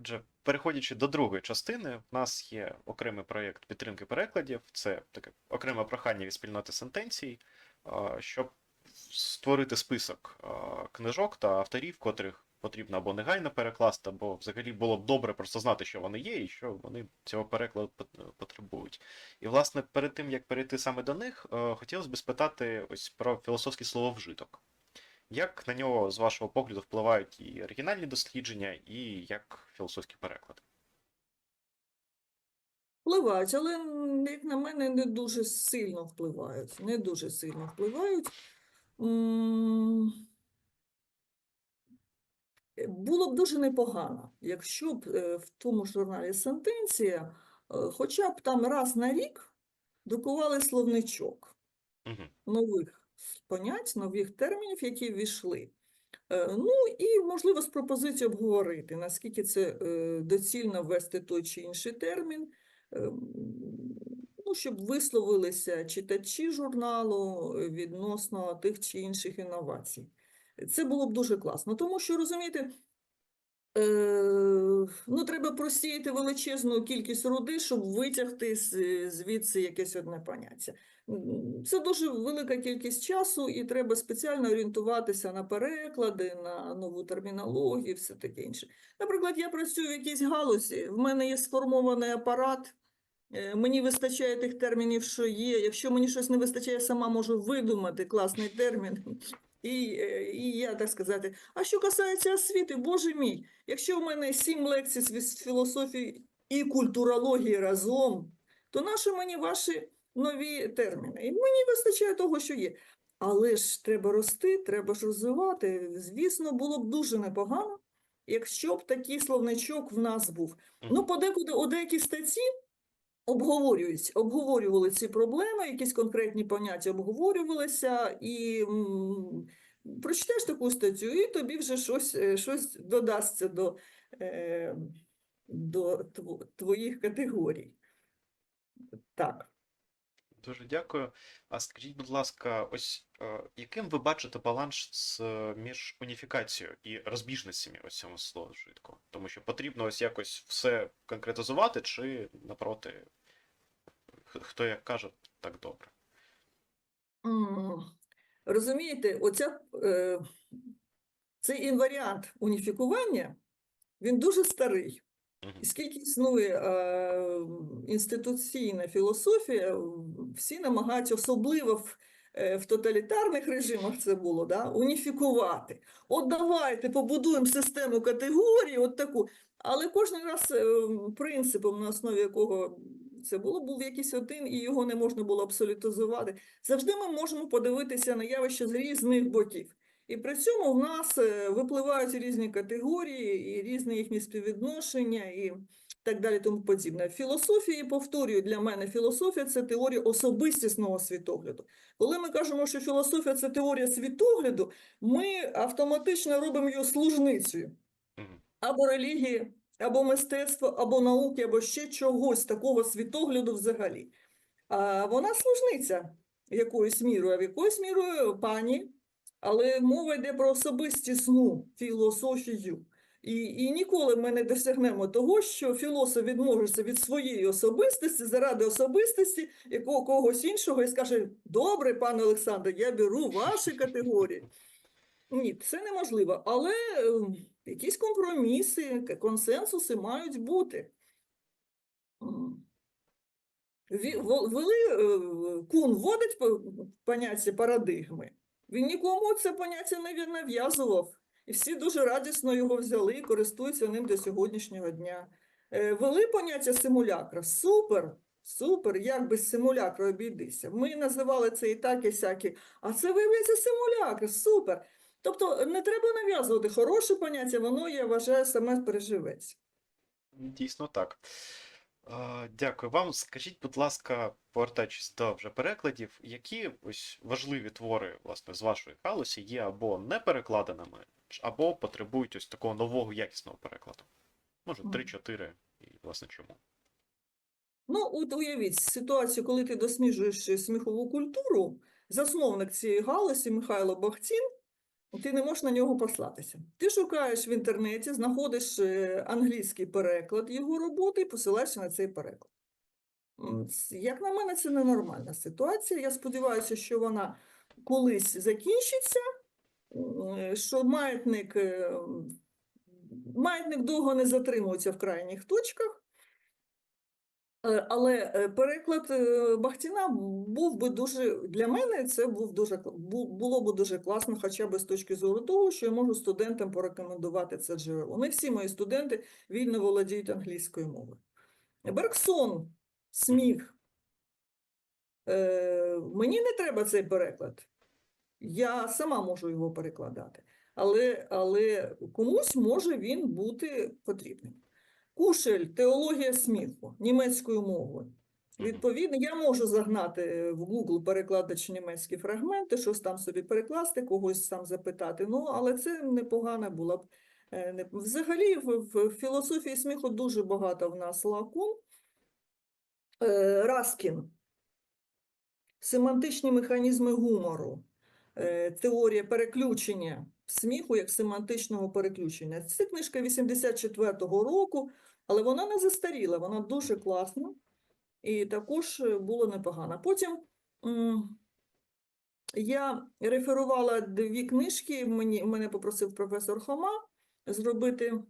Отже, переходячи до другої частини, в нас є окремий проєкт підтримки перекладів. Це таке окреме прохання від спільноти сентенцій, щоб створити список книжок та авторів, котрих потрібно або негайно перекласти, або взагалі було б добре просто знати, що вони є і що вони цього перекладу пот- потребують. І, власне, перед тим як перейти саме до них, е, хотілося б спитати ось про філософський слововжиток. Як на нього, з вашого погляду, впливають і оригінальні дослідження, і як філософські переклади? Впливають, але, як на мене, не дуже сильно впливають. Не дуже сильно впливають. Було б дуже непогано, якщо б е, в тому ж журналі Сентенція е, хоча б там раз на рік друкували словничок Угу. нових понять, нових термінів, які ввійшли. Е, Ну і, можливо, з пропозицією обговорити, наскільки це е, доцільно ввести той чи інший термін, ем, ну, щоб висловилися читачі журналу е, відносно тих чи інших інновацій. Це було б дуже класно, тому що, розумієте, е, ну, треба просіяти величезну кількість руди, щоб витягти звідси якесь одне поняття. Це дуже велика кількість часу, і треба спеціально орієнтуватися на переклади, на нову термінологію, все таке інше. Наприклад, я працюю в якійсь галузі, в мене є сформований апарат, е, мені вистачає тих термінів, що є. Якщо мені щось не вистачає, я сама можу видумати класний термін. І, е, і я так сказати. А що касається освіти, боже мій, якщо в мене сім лекцій з філософії і культурології разом, то нащо мені ваші нові терміни? І мені вистачає того, що є. Але ж треба рости, треба ж розвивати. Звісно, було б дуже непогано, якщо б такий словничок в нас був. Ну, подекуди у деякі статті обговорюють, обговорювали ці проблеми, якісь конкретні поняття обговорювалися, і прочитаєш таку статтю, і тобі вже щось, е, щось додасться до, е, до твоїх категорій. Так. Дуже дякую. А скажіть, будь ласка, ось е, яким ви бачите баланс е, між уніфікацією і розбіжностями ось цього слововжитку? Тому що потрібно ось якось все конкретизувати, чи напроти, хто як каже, так добре. М, Розумієте, оця, е, цей інваріант уніфікування, він дуже старий. Скільки існує е, інституційна філософія, всі намагаються, особливо в, е, в тоталітарних режимах це було, да, уніфікувати. От давайте побудуємо систему категорій, от таку. Але кожен раз е, принципом, на основі якого це було, був якийсь один, і його не можна було абсолютизувати. Завжди ми можемо подивитися на явище з різних боків. І при цьому в нас е, випливають різні категорії, і різні їхні співвідношення, і так далі, тому подібне. В філософії, повторюю, для мене філософія це теорія особистісного світогляду. Коли ми кажемо, що філософія це теорія світогляду, ми автоматично робимо її служницею або релігії, або мистецтва, або науки, або ще чогось такого світогляду взагалі. А вона служниця якоюсь мірою, а в якоюсь мірою пані, але мова йде про особистісну філософію. І, і ніколи ми не досягнемо того, що філософ відмовиться від своєї особистості заради особистості якого когось іншого і скаже: Добре, пане Олександр, я беру ваші категорії. Ні, це неможливо, але ем, якісь компроміси, консенсуси мають бути. Вели, е, Кун вводить по- поняття парадигми. Він нікому це поняття не нав'язував. І всі дуже радісно його взяли і користуються ним до сьогоднішнього дня. Е, Вели поняття симулякра. Супер, супер, як без симулякра обійдися. Ми називали це і так, і сякі, а це виявляється симулякр, супер. Тобто не треба нав'язувати хороше поняття, воно, я вважаю, саме переживеться. Дійсно так. Дякую вам. Скажіть, будь ласка, повертаючись до вже перекладів, які ось важливі твори, власне, з вашої галузі є або не перекладеними, або потребують ось такого нового якісного перекладу? Може, Мгм. 3-4, і власне чому? Ну, от уявіть ситуацію, коли ти досліджуєш е, сміхову культуру, засновник цієї галузі Михайло Бахтін, ти не можеш на нього послатися. Ти шукаєш в інтернеті, знаходиш е, англійський переклад його роботи і посилаєшся на цей переклад. Як на мене, це ненормальна ситуація. Я сподіваюся, що вона колись закінчиться, що маятник, е, маятник довго не затримується в крайніх точках. Е, Але е, переклад е, Бахтіна був би дуже для мене це був дуже було б дуже класно, хоча б з точки зору того, що я можу студентам порекомендувати це джерело. Не всі мої студенти вільно володіють англійською мовою. Бергсон, сміх. Е, мені не треба цей переклад. Я сама можу його перекладати. Але, але комусь може він бути потрібним. Кушель, теологія сміху німецькою мовою. Відповідно, я можу загнати в Google перекладач німецькі фрагменти, щось там собі перекласти, когось там запитати. Ну, але це непогана була б. е, Взагалі, в, філософії сміху дуже багато в нас лакун. Е, Раскін. Семантичні механізми гумору. Е, Теорія переключення сміху як семантичного переключення. Це книжка 84-го року, але вона не застаріла, вона дуже класна і також е, було непогано. Потім я реферувала дві книжки, мені, мене попросив професор Хома зробити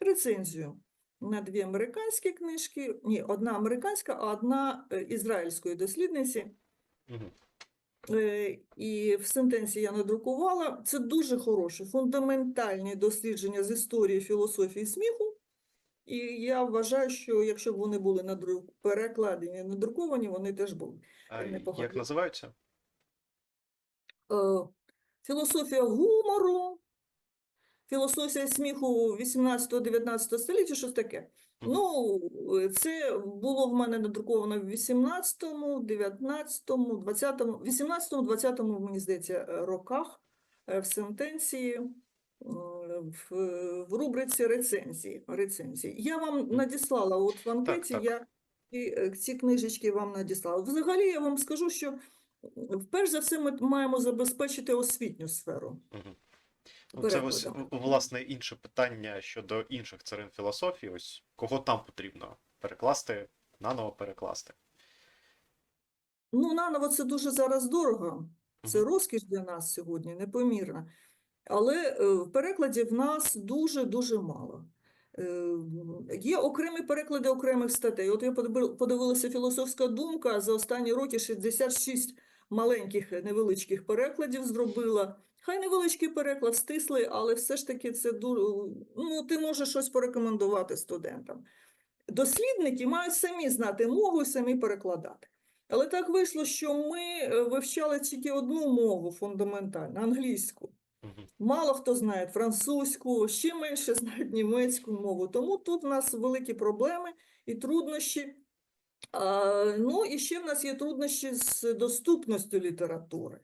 рецензію на дві американські книжки. Ні, одна американська, а одна е, ізраїльської дослідниці. Мгм. Е, І в сентенції я надрукувала. Це дуже хороше, фундаментальні дослідження з історії філософії сміху. І я вважаю, що якщо б вони були надру- перекладені, надруковані, вони теж були. А як називаються? Е, Філософія гумору, філософія сміху 18-19 століття, щось таке. Ну, е, це було в мене надруковано в 18-му, 19-му, 20-му, 18-му, 20-му, мені здається, е, роках е, в сентенції, в, в рубриці рецензії. рецензії. Я вам надіслала, от в анкеті так. я ці, ці книжечки вам надіслала. Взагалі, я вам скажу, що перш за все ми маємо забезпечити освітню сферу. Мгм. Це ось власне інше питання щодо інших царин філософії. Ось кого там потрібно перекласти, наново перекласти. Ну, наново це дуже зараз дорого. Це розкіш для нас сьогодні, непомірна. Але е, в перекладі в нас дуже-дуже мало. Е, Є окремі переклади окремих статей. От я подивилася філософська думка за останні роки 66 маленьких невеличких перекладів зробила. Хай невеличкий переклад стислий, але все ж таки це дуже, ну, ти можеш щось порекомендувати студентам. Дослідники мають самі знати мову і самі перекладати. Але так вийшло, що ми е, вивчали тільки одну мову фундаментальну англійську. Мало хто знає французьку, ще менше знають німецьку мову. Тому тут в нас великі проблеми і труднощі. А, ну і ще в нас є труднощі з доступністю літератури.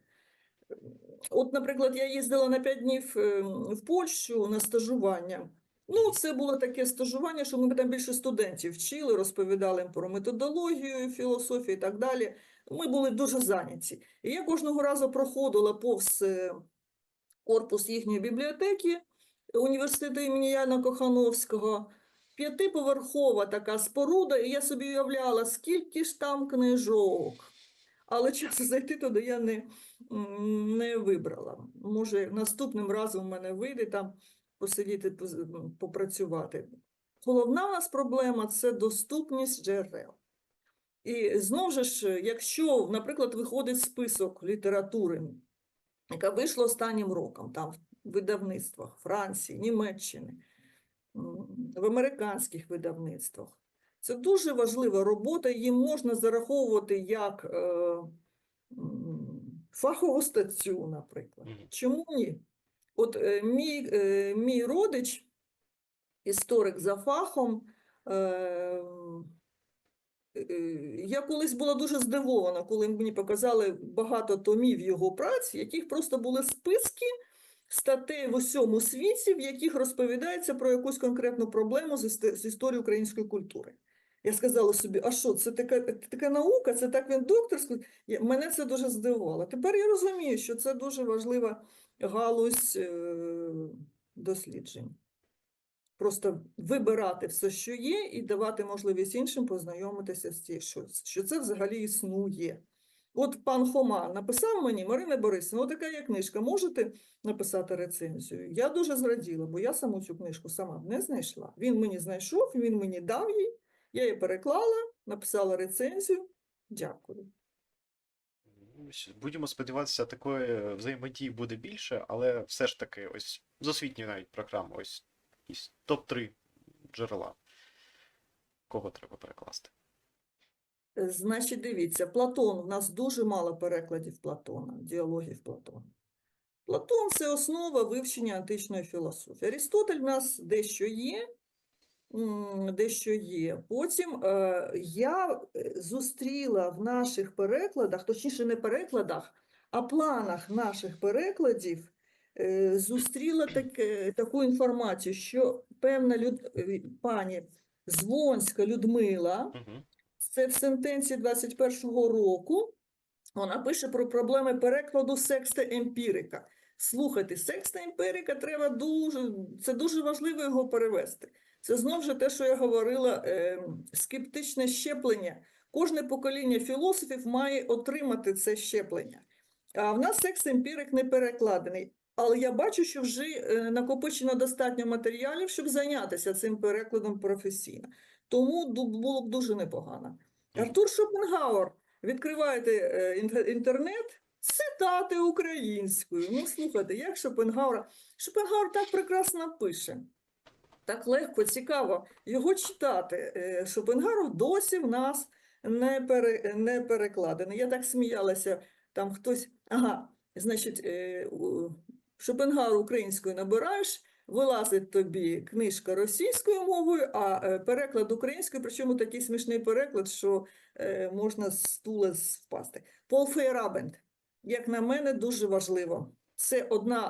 От, наприклад, я їздила на 5 днів е, в Польщу на стажування. Ну, це було таке стажування, що ми там більше студентів вчили, розповідали їм про методологію, філософію і так далі. Ми були дуже зайняті. І я кожного разу проходила повз е, корпус їхньої бібліотеки університету імені Яна Кохановського. П'ятиповерхова така споруда, і я собі уявляла, скільки ж там книжок. Але часу зайти туди я не, не вибрала. Може, наступним разом в мене вийде там посидіти, попрацювати. Головна у нас проблема це доступність джерел. І знову ж, якщо, наприклад, виходить список літератури, яка вийшла останнім роком, там в видавництвах Франції, Німеччини, в американських видавництвах. Це дуже важлива робота, її можна зараховувати як е, фахову статтю, наприклад. Чому ні? От е, мій, е, мій родич, історик за фахом, е, е, я колись була дуже здивована, коли мені показали багато томів його праць, в яких просто були списки статей в усьому світі, в яких розповідається про якусь конкретну проблему з, історії української культури. Я сказала собі, а що, це така, така наука, це так він докторський. Мене це дуже здивувало. Тепер я розумію, що це дуже важлива галузь е, досліджень. Просто вибирати все, що є, і давати можливість іншим познайомитися з тим, що, що це взагалі існує. От пан Хома написав мені, Марина Борисівна, така є книжка, можете написати рецензію? Я дуже зраділа, бо я саму цю книжку сама б не знайшла. Він мені знайшов, він мені дав її, я її переклала, написала рецензію. Дякую. Будемо сподіватися, такої взаємодії буде більше, але все ж таки, ось з освітньої навіть програми, ось якісь топ-3 джерела. Кого треба перекласти? Е, Значить, дивіться, Платон, в нас дуже мало перекладів Платона, діалогів Платона. Платон це основа вивчення античної філософії. Арістотель в нас дещо є, дещо є. Потім е, я е, зустріла в наших перекладах, точніше не перекладах, а планах наших перекладів, е, зустріла таке, таку інформацію, що певна люд... е, пані Звонська Людмила, Угу. це в сентенції 21-го року. Вона пише про проблеми перекладу секста емпірика. Слухайте, секста емпірика треба дуже, це дуже важливо його перевести. Це знову ж те, що я говорила, е, скептичне щеплення. Кожне покоління філософів має отримати це щеплення. А в нас секс емпірик не перекладений. Але я бачу, що вже е, накопичено достатньо матеріалів, щоб зайнятися цим перекладом професійно. Тому було б дуже непогано. Артур Шопенгауер, відкриваєте е, інтернет, цитати українською. Ну, слухайте, як Шопенгауера? Шопенгауер так прекрасно пише. Так легко, цікаво його читати. Е, Шопенгауер досі в нас не, пере, не перекладений. Я так сміялася, там хтось. Ага, значить, е, Шопенгауер українською набираєш, вилазить тобі книжка російською мовою, а е, переклад українською, причому такий смішний переклад, що можна з стула впасти. Пол Фейерабенд, як на мене, дуже важливо. Це одна,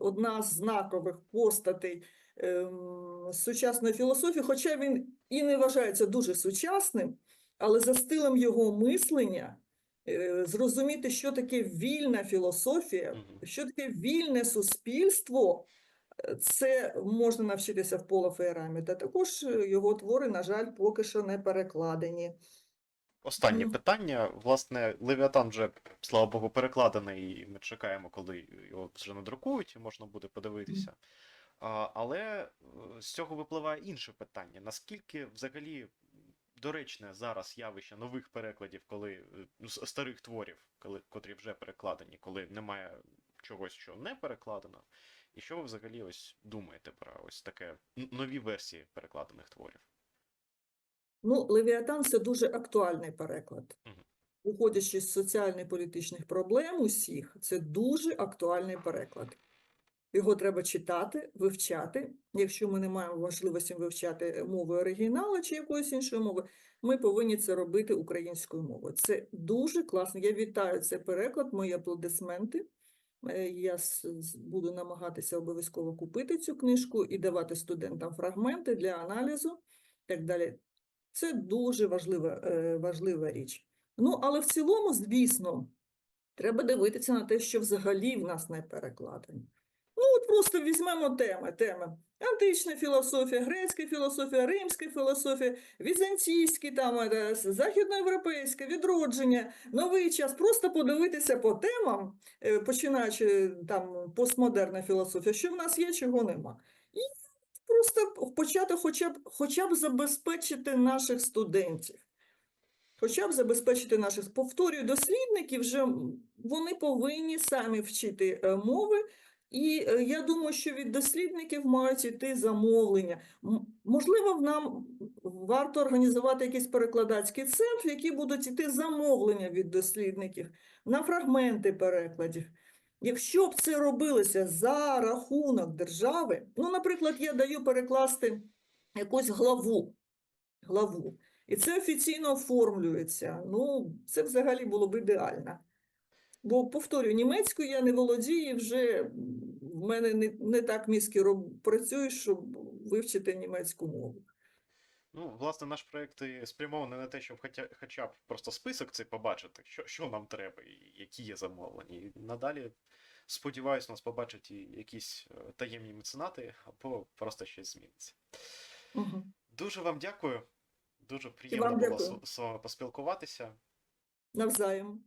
одна з знакових постатей сучасної філософії, хоча він і не вважається дуже сучасним, але за стилем його мислення е, зрозуміти, що таке вільна філософія, що таке вільне суспільство, е, це можна навчитися в Пола Фейраміта. Також е, його твори, на жаль, поки що не перекладені. Останнє Ну. питання. Власне, Левіатан вже, слава Богу, перекладений, і ми чекаємо, коли його вже надрукують, і можна буде подивитися. А, але е, з цього випливає інше питання: наскільки взагалі доречне зараз явище нових перекладів, коли е, ну, старих творів, коли, котрі вже перекладені, коли немає чогось, що не перекладено. І що ви взагалі ось думаєте про ось таке нові версії перекладених творів? Ну, Левіатан це дуже актуальний переклад. Мгм. Уходячи з соціально-політичних проблем усіх, це дуже актуальний переклад. Його треба читати, вивчати. Якщо ми не маємо можливості вивчати мовою оригіналу чи якоїсь іншої мови, ми повинні це робити українською мовою. Це дуже класно. Я вітаю цей переклад, мої аплодисменти. Е, Я буду намагатися обов'язково купити цю книжку і давати студентам фрагменти для аналізу і так далі. Це дуже важлива, е, важлива річ. Ну, але в цілому, звісно, треба дивитися на те, що взагалі в нас не перекладено. Просто візьмемо теми, теми. Антична філософія, грецька філософія, римська філософія, візантійські, там, е, західноєвропейське, відродження, новий час. Просто подивитися по темам, е, починаючи там постмодерна філософія, що в нас є, чого нема. І просто почати хоча б, хоча б забезпечити наших студентів. Хоча б забезпечити наших, повторюю, дослідників, вже вони повинні самі вчити е, мови, і е, я думаю, що від дослідників мають іти замовлення. Можливо, нам варто організувати якийсь перекладацький центр, який будуть іти замовлення від дослідників на фрагменти перекладів. Якщо б це робилося за рахунок держави, ну, наприклад, я даю перекласти якусь главу, главу, і це офіційно оформлюється. Ну, це взагалі було б ідеально. Бо, повторюю, німецькою я не володію, вже в мене не, не так мізки роб- працюють, щоб вивчити німецьку мову. Ну, власне, наш проєкт спрямований на те, щоб хоча, хоча б просто список цей побачити, що, що нам треба і які є замовлення. І надалі, сподіваюся, нас побачать і якісь е, таємні меценати або просто щось зміниться. Мгм. Дуже вам дякую. Дуже приємно вам було дякую. з вами поспілкуватися. Навзаєм.